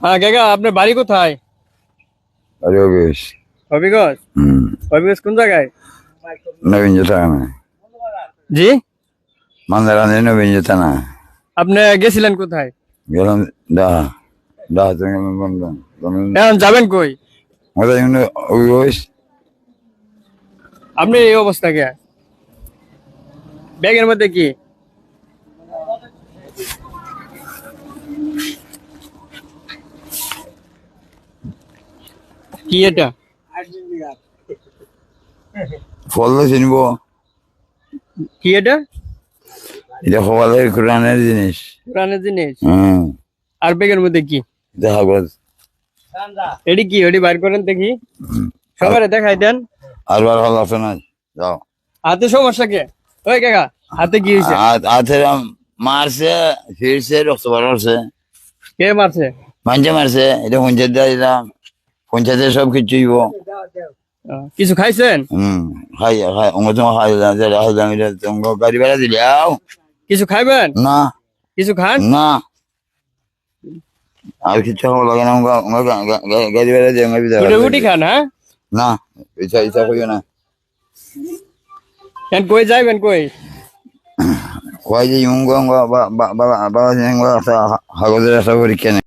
হ্যাঁ কাকা আপনার বাড়ি কোথায়? রবিশ হবিগঞ্জ হুম। হবিগঞ্জ কোন জায়গায়? নবীন থানা জি? মান্দারানি নবীন থানা আপনি গেছিলেন কোথায়? গেলাম দা দা এখন যাবেন কই? রবিশ আপনি এই অবস্থা কে? ব্যাগের মধ্যে কি? কি এটা? ফল চিনব? কি এটা? এটা সবালের কোরআনের জিনিস। পুরানের জিনিস? আর ব্যাগের মধ্যে কি? গেল এটি কি? ওটি বাইর করেন দেখি। সবারে দেখাই দেন। আর বার হল আছে না? যাও। হাতে সমস্যা কে ওই কাকা হাতে কি হয়েছে হাতে মারছে ফিরছে রক্ত বার কে মারছে? মাঞ্জে মারছে এটা দিয়ে দিলাম। পঞ্চায়েতে সব কিছু কিছু খাইছেন? হুম খাই খাই গাড়ি ভাড়া দিলাও কিছু খাইবেন? না। কিছু খান? না। আর কিছু লাগে না গাড়ি ভাড়া দিয়ে রুটি রুটি খান হ্যাঁ? না ইচ্ছা ইচ্ছা করিও না। কেন কই যাইবেন কই? কয় যে অঙ্গ বাবা বাবা বাবা হাগজের আশা পরীক্ষা নেই